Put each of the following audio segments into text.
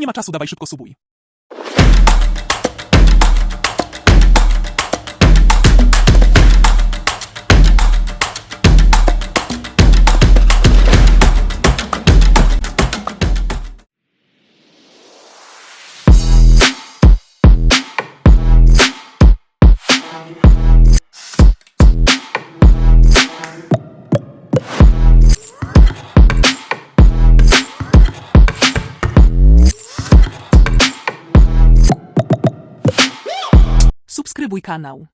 Nie ma czasu, dawaj szybko subuj. Subskrybuj kanał.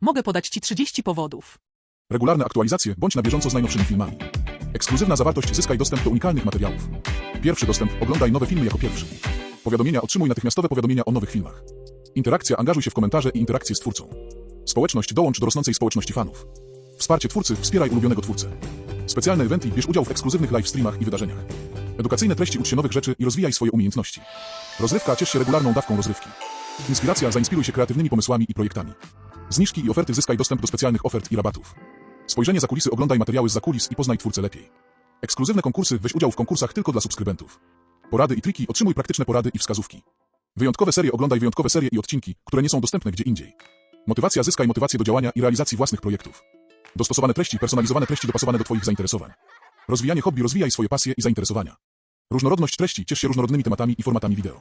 Mogę podać Ci 30 powodów. Regularne aktualizacje bądź na bieżąco z najnowszymi filmami. Ekskluzywna zawartość zyskaj dostęp do unikalnych materiałów. Pierwszy dostęp oglądaj nowe filmy jako pierwszy. Powiadomienia otrzymuj natychmiastowe powiadomienia o nowych filmach. Interakcja angażuj się w komentarze i interakcje z twórcą. Społeczność dołącz do rosnącej społeczności fanów. Wsparcie twórcy wspieraj ulubionego twórcę. Specjalne eventy bierz udział w ekskluzywnych live streamach i wydarzeniach. Edukacyjne treści ucz się nowych rzeczy i rozwijaj swoje umiejętności. Rozrywka ciesz się regularną dawką rozrywki. Inspiracja zainspiruj się kreatywnymi pomysłami i projektami. Zniżki i oferty zyskaj dostęp do specjalnych ofert i rabatów. Spojrzenie za kulisy oglądaj materiały z kulis i poznaj twórcę lepiej. Ekskluzywne konkursy weź udział w konkursach tylko dla subskrybentów. Porady i triki otrzymuj praktyczne porady i wskazówki. Wyjątkowe serie oglądaj wyjątkowe serie i odcinki, które nie są dostępne gdzie indziej. Motywacja zyskaj motywację do działania i realizacji własnych projektów. Dostosowane treści, personalizowane treści dopasowane do Twoich zainteresowań. Rozwijanie hobby rozwijaj swoje pasje i zainteresowania. Różnorodność treści ciesz się różnorodnymi tematami i formatami wideo.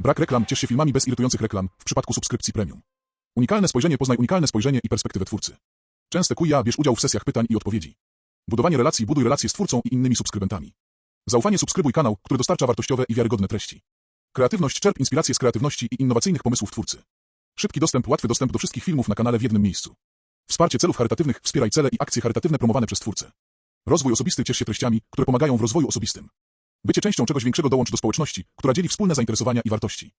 Brak reklam ciesz się filmami bez irytujących reklam w przypadku subskrypcji premium. Unikalne spojrzenie poznaj unikalne spojrzenie i perspektywę twórcy. Częste kuja bierz udział w sesjach pytań i odpowiedzi. Budowanie relacji buduj relacje z twórcą i innymi subskrybentami. Zaufanie subskrybuj kanał, który dostarcza wartościowe i wiarygodne treści. Kreatywność czerp inspiracje z kreatywności i innowacyjnych pomysłów twórcy. Szybki dostęp, łatwy dostęp do wszystkich filmów na kanale w jednym miejscu. Wsparcie celów charytatywnych, wspieraj cele i akcje charytatywne promowane przez twórcę. Rozwój osobisty ciesz się treściami, które pomagają w rozwoju osobistym. Bycie częścią czegoś większego dołącz do społeczności, która dzieli wspólne zainteresowania i wartości.